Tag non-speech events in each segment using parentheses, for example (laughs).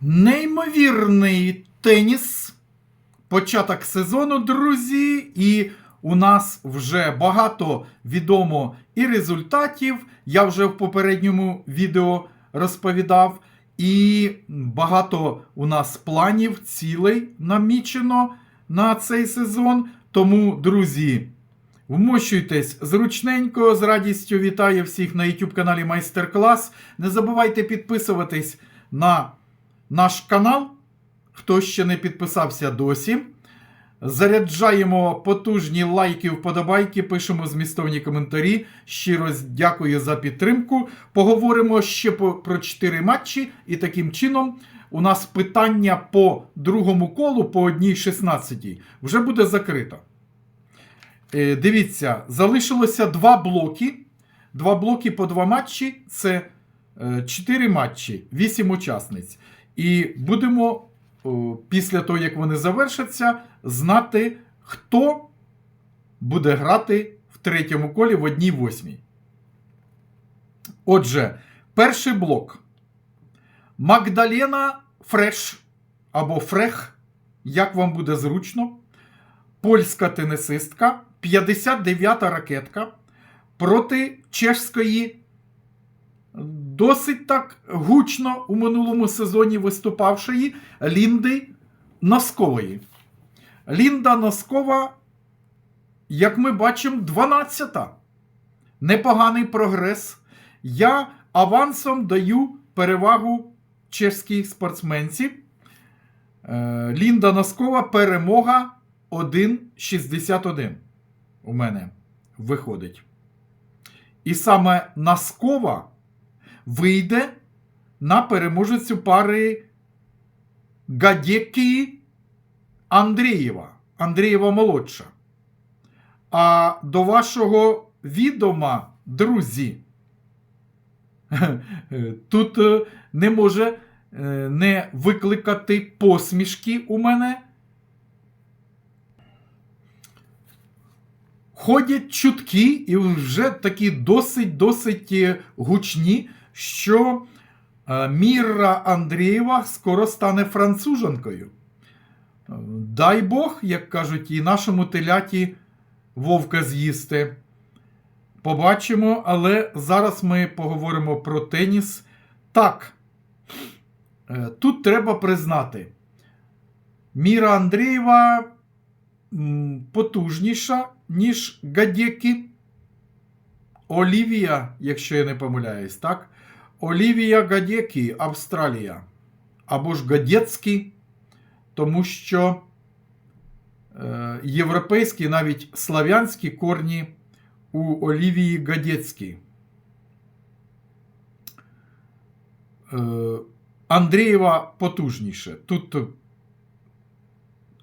Неймовірний теніс. Початок сезону, друзі, і у нас вже багато відомо і результатів. Я вже в попередньому відео розповідав. І багато у нас планів, цілей намічено на цей сезон. Тому, друзі, Вмощуйтесь зручненько, з радістю вітаю всіх на YouTube каналі Майстер-клас. Не забувайте підписуватись на наш канал, хто ще не підписався досі. Заряджаємо потужні лайки, вподобайки, пишемо змістовні коментарі. Щиро дякую за підтримку. Поговоримо ще про 4 матчі, і таким чином у нас питання по другому колу по одній 16 вже буде закрито. Е, Дивіться, залишилося два блоки. Два блоки по два матчі це е, чотири матчі, вісім учасниць. І будемо після того, як вони завершаться, знати, хто буде грати в третьому колі в одній восьмій. Отже, перший блок. Магдалена Фреш або Фрех, як вам буде зручно польська тенісистка, 59-та ракетка проти чешської, досить так гучно у минулому сезоні виступавшої Лінди Носкової. Лінда Носкова, як ми бачимо, 12-та. Непоганий прогрес. Я авансом даю перевагу чеській спортсменці. Е, Лінда Носкова перемога 1,61 у мене виходить. І саме Носкова вийде на переможецю пари Гадєкі Андрієва. Андрієва молодша. А до вашого відома, друзі, (laughs) тут е, не може е, не викликати посмішки у мене. Ходять чутки, і вже такі досить-досить е, гучні, що е, Міра Андрієва скоро стане француженкою. Дай Бог, як кажуть, і нашому теляті вовка з'їсти. Побачимо, але зараз ми поговоримо про теніс. Так, е, тут треба признати, Міра Андрієва потужніша, ніж Гадєкі. Олівія, якщо я не помиляюсь, так? Олівія Гадєкі, Австралія. Або ж Гадєцький, тому що е, європейські, навіть слав'янські корні у Олівії Гадєцькій. Е, Андрієва потужніше. Тут е,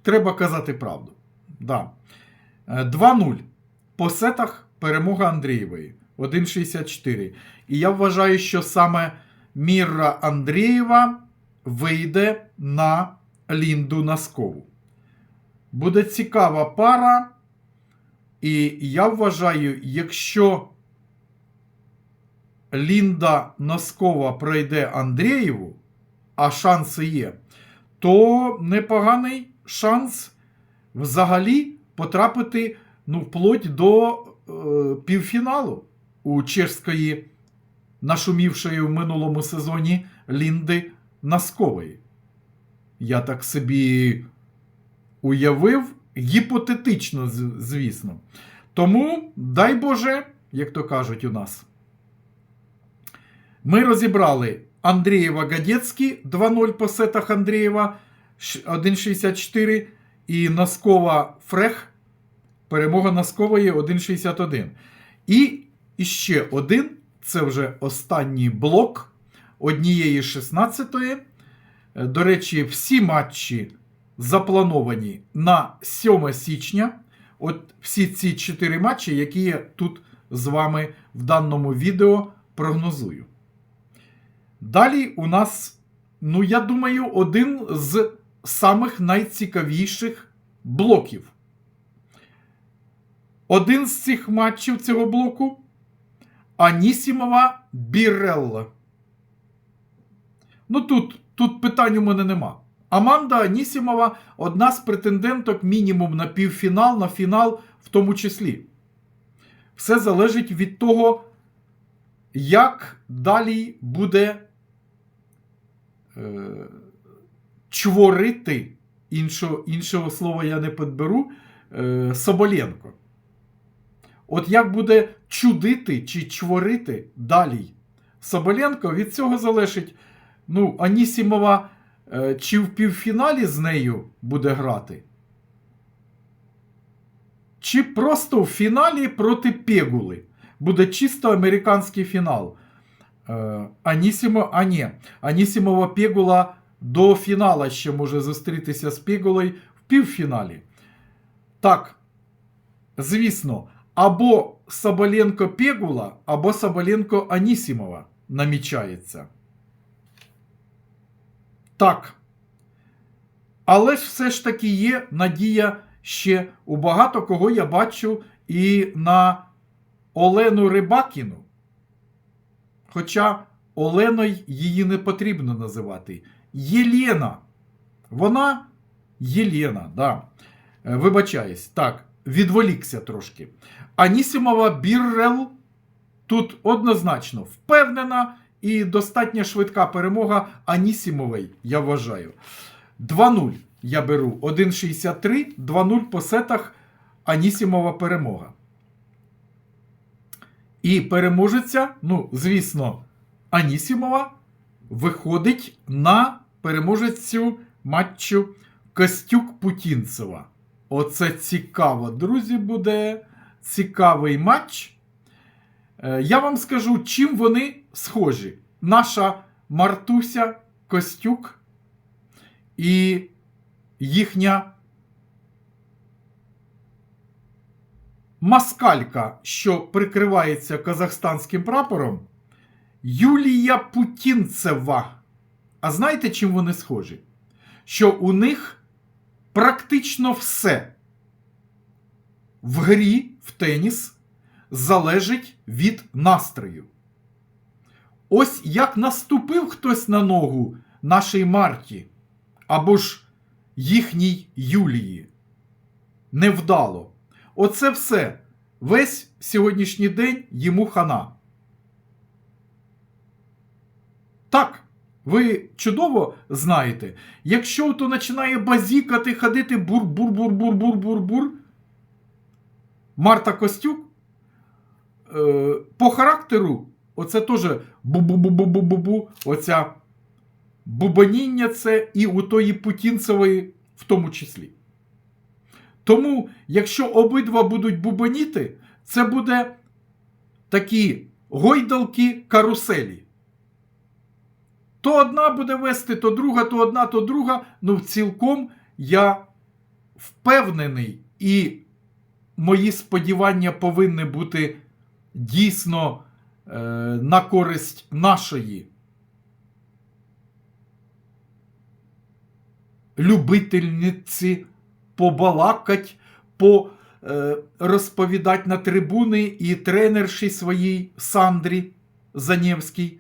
треба казати правду. Да. Е, 2-0. По сетах перемога Андрієвої. 1,64. І я вважаю, що саме Мірра Андрієва вийде на Лінду Носкову. Буде цікава пара. І я вважаю, якщо Лінда Носкова пройде Андрієву, а шанси є, то непоганий шанс взагалі потрапити ну, вплоть до е, півфіналу у чешської, нашумівшої в минулому сезоні Лінди Носкової. Я так собі уявив гіпотетично, звісно. Тому, дай Боже, як то кажуть у нас. Ми розібрали Андрієва Гадецький 2-0 по сетах Андрієва 1,64 і Носкова Фрех. Перемога Носкової 1,61. І іще один це вже останній блок однієї 16-ї. Е, До речі, всі матчі заплановані на 7 січня. От всі ці чотири матчі, які я тут з вами в даному відео прогнозую. Далі у нас, ну, я думаю, один з самих найцікавіших блоків. Один з цих матчів цього блоку Анісімова Бірелла. Ну тут, тут питань у мене нема. Аманда Анісімова одна з претенденток мінімум на півфінал, на фінал в тому числі. Все залежить від того, як далі буде е, чворити, іншого, іншого слова я не підберу, е, Соболенко. От як буде чудити чи чворити далі Соболенко, від цього залежить. Ну, Анісімова е, чи в півфіналі з нею буде грати, чи просто в фіналі проти Пегули. Буде чисто американський фінал. Е, Анісімо, а ні, Анісімова Пегула до фінала ще може зустрітися з Пегулою в півфіналі. Так, звісно, або Соболенко Пегула, або Соболенко Анісімова намічається. Так. Але ж все ж таки є надія ще у багато кого я бачу і на Олену Рибакіну. Хоча Оленою її не потрібно називати. Єлена. Вона Єлена, да. Е, Вибачаюсь. Так, відволікся трошки. Анісімова Біррел тут однозначно впевнена і достатньо швидка перемога Анісімової, я вважаю. 2-0 я беру. 1,63, 2-0 по сетах Анісімова перемога. І переможеця, ну, звісно, Анісімова виходить на переможецю матчу Костюк Путінцева. Оце цікаво, друзі, буде цікавий матч. Е, Я вам скажу, чим вони схожі. Наша Мартуся Костюк і їхня маскалька, що прикривається казахстанським прапором, Юлія Путінцева. А знаєте, чим вони схожі? Що у них практично все в грі в теніс залежить від настрою. Ось як наступив хтось на ногу нашій Марті, або ж їхній Юлії. Невдало. Оце все. Весь сьогоднішній день йому хана. Так, ви чудово знаєте, якщо то починає базікати, ходити бур-бур-бур-бур-бур-бур-бур, Марта Костюк е, по характеру, оце теж бу-бу-бу-бу-бу-бу, оця бубаніння це і у тої Путінцевої в тому числі. Тому, якщо обидва будуть бубаніти, це буде такі гойдалки каруселі. То одна буде вести, то друга, то одна, то друга. Ну, цілком я впевнений, і мої сподівання повинні бути дійсно е, на користь нашої. Любительниці побалакать, по е, розповідати на трибуни і тренерші своїй Сандрі Занєвській,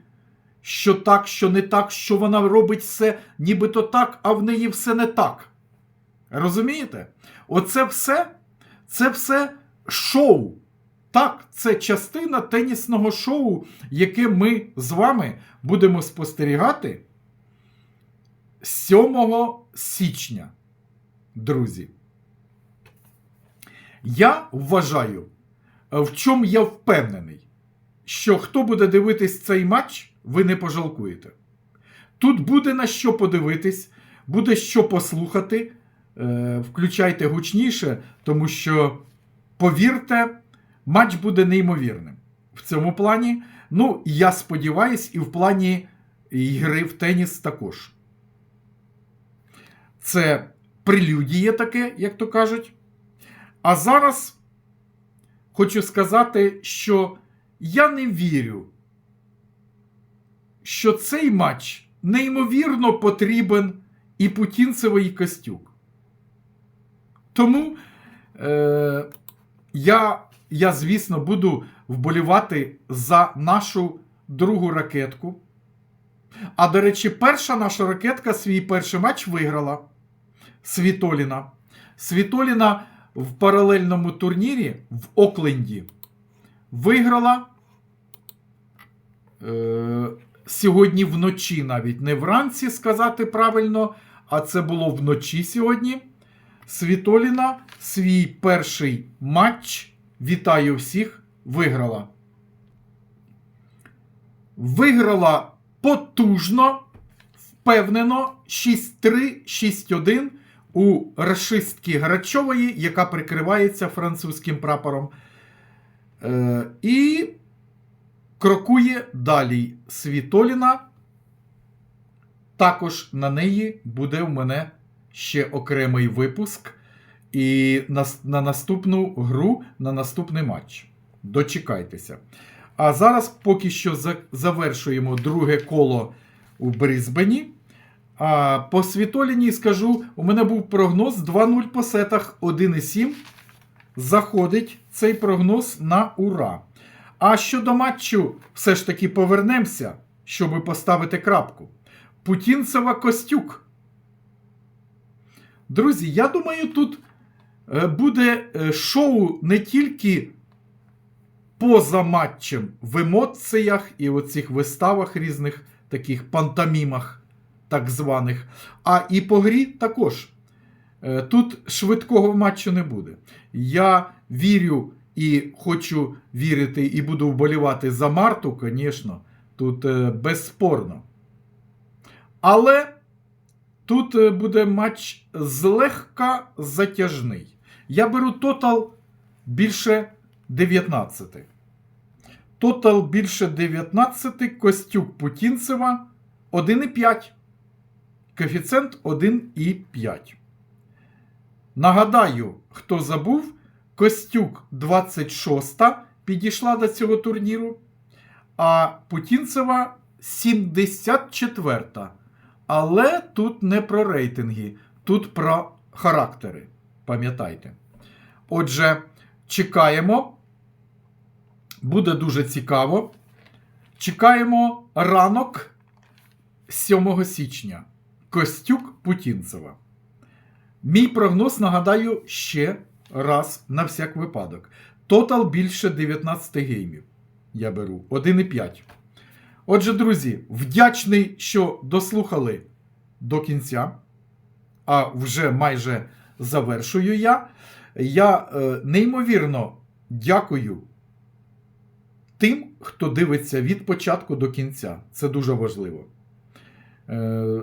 що так, що не так, що вона робить все нібито так, а в неї все не так. Розумієте? Оце все, це все шоу. Так, це частина тенісного шоу, яке ми з вами будемо спостерігати 7 січня, друзі. Я вважаю, в чому я впевнений, що хто буде дивитись цей матч, ви не пожалкуєте. Тут буде на що подивитись, буде що послухати. Е, Включайте гучніше, тому що, повірте, матч буде неймовірним в цьому плані. Ну, я сподіваюсь, і в плані ігри в теніс також. Це прелюдіє таке, як то кажуть. А зараз хочу сказати, що я не вірю, що цей матч неймовірно потрібен і Путінцева, і Костюк. Тому е, я, я, звісно, буду вболівати за нашу другу ракетку. А до речі, перша наша ракетка свій перший матч виграла. Світоліна. Світоліна в паралельному турнірі в Окленді виграла е, сьогодні вночі, навіть не вранці сказати правильно, а це було вночі сьогодні. Світоліна свій перший матч. Вітаю всіх! Виграла. Виграла потужно, впевнено 6-3, 6-1 у расистки Грачової, яка прикривається французьким прапором. Е, і крокує далі Світоліна. Також на неї буде в мене ще окремий випуск. І на, на наступну гру, на наступний матч. Дочекайтеся. А зараз поки що за, завершуємо друге коло у Брізбені. А по Світоліні скажу, у мене був прогноз 2-0 по сетах 1,7. Заходить цей прогноз на ура. А щодо матчу, все ж таки повернемося, щоб поставити крапку. Путінцева Костюк. Друзі, я думаю, тут е, буде е, шоу не тільки поза матчем в емоціях і оцих виставах різних таких пантомімах, так званих, а і по грі також. Е, Тут швидкого матчу не буде. Я вірю і хочу вірити, і буду вболівати за Марту, звісно, тут е, безспорно. Але тут е, буде матч злегка затяжний. Я беру тотал більше 19. Тотал більше 19, Костюк Путінцева 1,5. Коефіцієнт 1,5. Нагадаю, хто забув, Костюк 26 підійшла до цього турніру, а Путінцева 74. Але тут не про рейтинги, тут про характери. Пам'ятайте. Отже, чекаємо. Буде дуже цікаво. Чекаємо ранок 7 січня. Костюк Путінцева. Мій прогноз нагадаю ще раз на всяк випадок. Тотал більше 19 геймів. Я беру 1,5. Отже, друзі, вдячний, що дослухали до кінця. А вже майже завершую я. Я е, неймовірно дякую тим, хто дивиться від початку до кінця. Це дуже важливо. Е,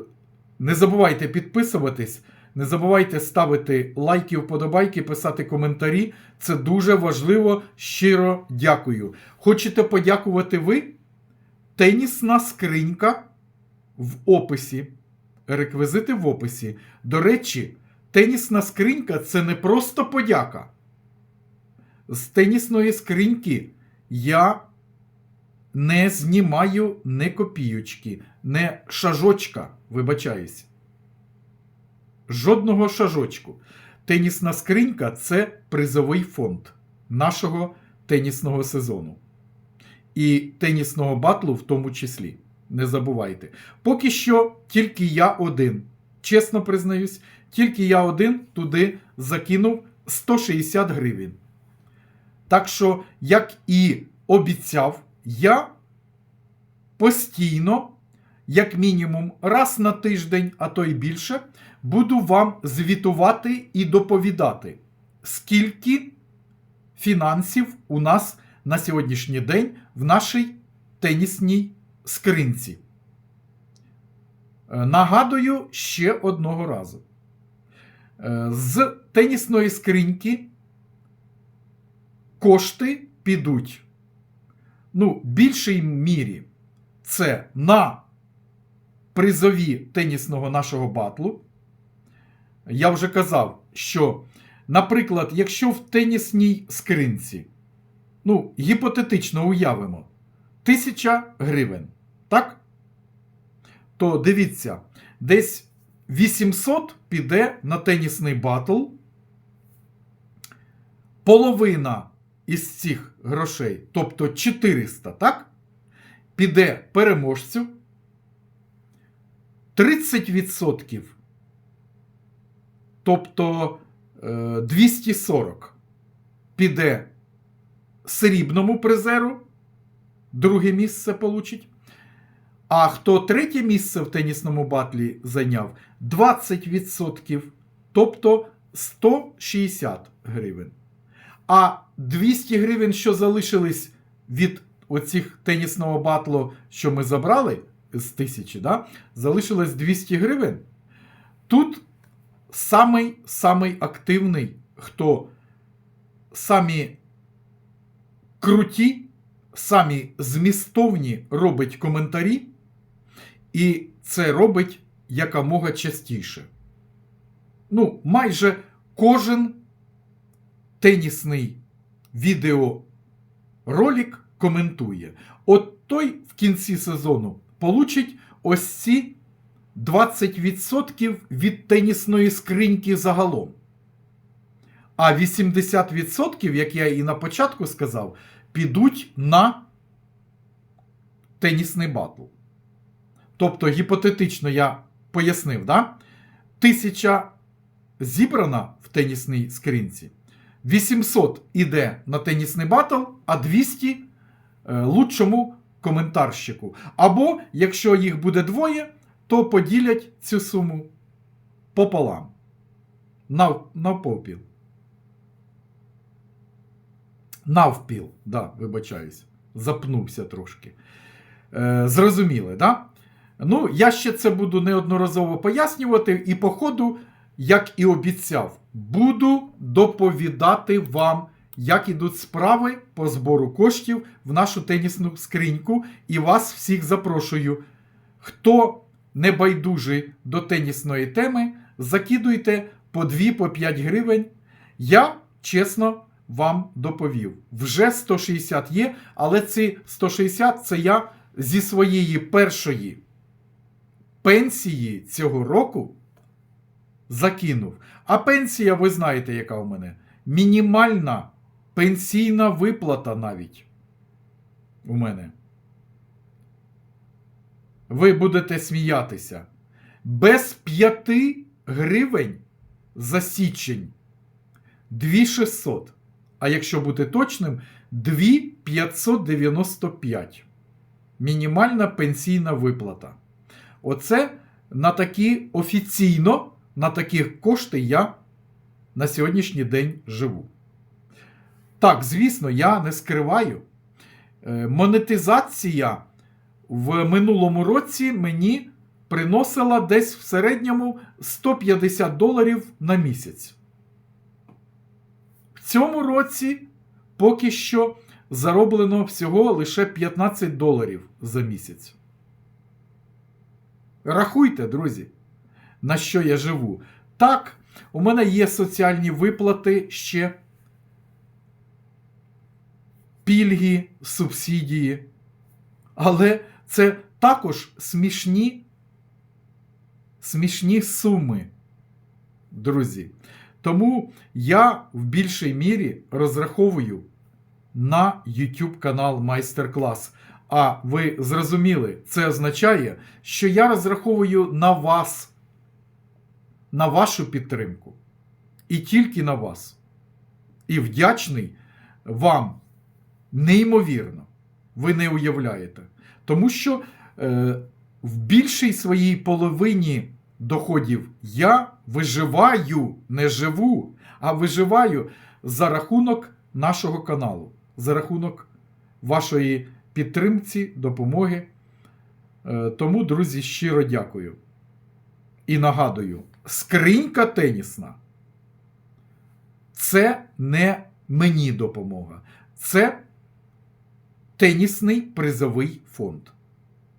не забувайте підписуватись, не забувайте ставити лайки, вподобайки, писати коментарі. Це дуже важливо. Щиро дякую. Хочете подякувати ви? Тенісна скринька в описі. Реквізити в описі. До речі, тенісна скринька це не просто подяка. З тенісної скриньки я не знімаю не копійочки, не шажочка, вибачаюсь. Жодного шажочку. Тенісна скринька це призовий фонд нашого тенісного сезону. І тенісного батлу в тому числі. Не забувайте. Поки що тільки я один. Чесно признаюсь, тільки я один туди закинув 160 гривень. Так що, як і обіцяв, я постійно, як мінімум, раз на тиждень, а то й більше, буду вам звітувати і доповідати, скільки фінансів у нас на сьогоднішній день в нашій тенісній скринці. Е, Нагадую ще одного разу. Е, З тенісної скриньки кошти підуть. Ну, в більшій мірі це на призові тенісного нашого батлу. Я вже казав, що, наприклад, якщо в тенісній скринці, ну, гіпотетично уявимо, тисяча гривень, так? То дивіться, десь 800 піде на тенісний батл. Половина із цих грошей, тобто 400, так? Піде переможцю. 30%, тобто е, 240 піде срібному призеру, друге місце получить. А хто третє місце в тенісному батлі зайняв 20%, тобто 160 гривень. А 200 гривень, що залишились від оцих тенісного батлу, що ми забрали з тисячі, да? залишилось 200 гривень. Тут самий, самий активний, хто самі круті, самі змістовні робить коментарі, і це робить якомога частіше. Ну, майже кожен тенісний відеоролик коментує. От той в кінці сезону получить ось ці 20% від тенісної скриньки загалом. А 80%, як я і на початку сказав, підуть на тенісний батл. Тобто, гіпотетично я пояснив, да? тисяча зібрана в тенісній скринці. 800 іде на тенісний батл, а 200 е, лучшому коментарщику. Або, якщо їх буде двоє, то поділять цю суму пополам. Нав, навпопіл. Навпіл, да, вибачаюсь. Запнувся трошки. Е, зрозуміли, да? Ну, я ще це буду неодноразово пояснювати, і по ходу, як і обіцяв, буду доповідати вам, як ідуть справи по збору коштів в нашу тенісну скриньку. І вас всіх запрошую. Хто не байдужий до тенісної теми, закидуйте по 2 по 5 гривень. Я чесно вам доповів. Вже 160 є, але ці 160 це я зі своєї першої пенсії цього року закинув. А пенсія, ви знаєте, яка у мене? Мінімальна пенсійна виплата навіть у мене. Ви будете сміятися. Без 5 гривень за січень 2600. А якщо бути точним, 2595. Мінімальна пенсійна виплата. Оце на такі офіційно, на такі кошти я на сьогоднішній день живу. Так, звісно, я не скриваю. Е, Монетизація в минулому році мені приносила десь в середньому 150 доларів на місяць. В цьому році поки що зароблено всього лише 15 доларів за місяць. Рахуйте, друзі, на що я живу. Так, у мене є соціальні виплати ще пільги, субсидії. Але це також смішні, смішні суми, друзі. Тому я в більшій мірі розраховую на YouTube канал Майстер-клас. А ви зрозуміли, це означає, що я розраховую на вас, на вашу підтримку. І тільки на вас. І вдячний вам неймовірно. Ви не уявляєте. Тому що е, в більшій своїй половині доходів я виживаю, не живу, а виживаю за рахунок нашого каналу, за рахунок вашої підтримці, допомоги. Е, Тому, друзі, щиро дякую. І нагадую, скринька тенісна це не мені допомога. Це тенісний призовий фонд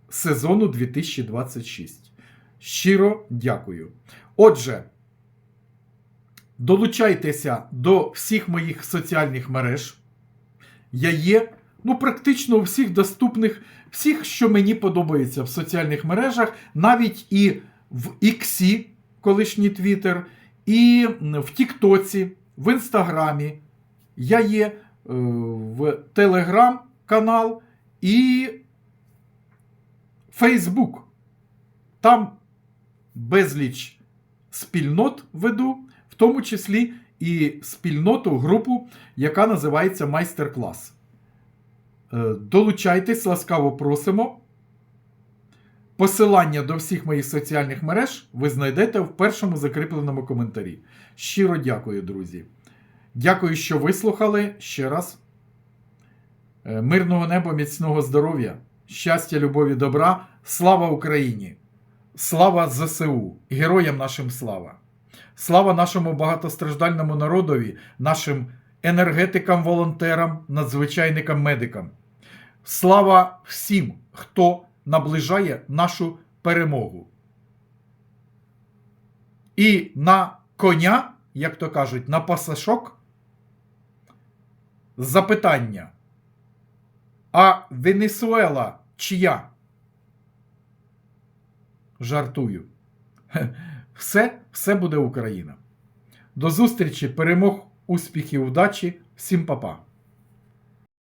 сезону 2026. Щиро дякую. Отже, долучайтеся до всіх моїх соціальних мереж. Я є ну, практично у всіх доступних, всіх, що мені подобається в соціальних мережах, навіть і в Іксі, колишній Твіттер, і в Тіктоці, в Інстаграмі. Я є е, в Телеграм-канал і Фейсбук. Там безліч спільнот веду, в тому числі і спільноту, групу, яка називається майстер-клас. Е, Долучайтесь, ласкаво просимо. Посилання до всіх моїх соціальних мереж ви знайдете в першому закріпленому коментарі. Щиро дякую, друзі. Дякую, що вислухали ще раз. Е, Мирного неба, міцного здоров'я, щастя, любові, добра. Слава Україні! Слава ЗСУ! Героям нашим слава! Слава нашому багатостраждальному народові, нашим енергетикам, волонтерам, надзвичайникам, медикам. Слава всім, хто наближає нашу перемогу. І на коня, як то кажуть, на пасашок запитання. А Венесуела чия? Жартую. (laughs) Все, все буде Україна. До зустрічі, перемог, успіхів, удачі. Всім па-па.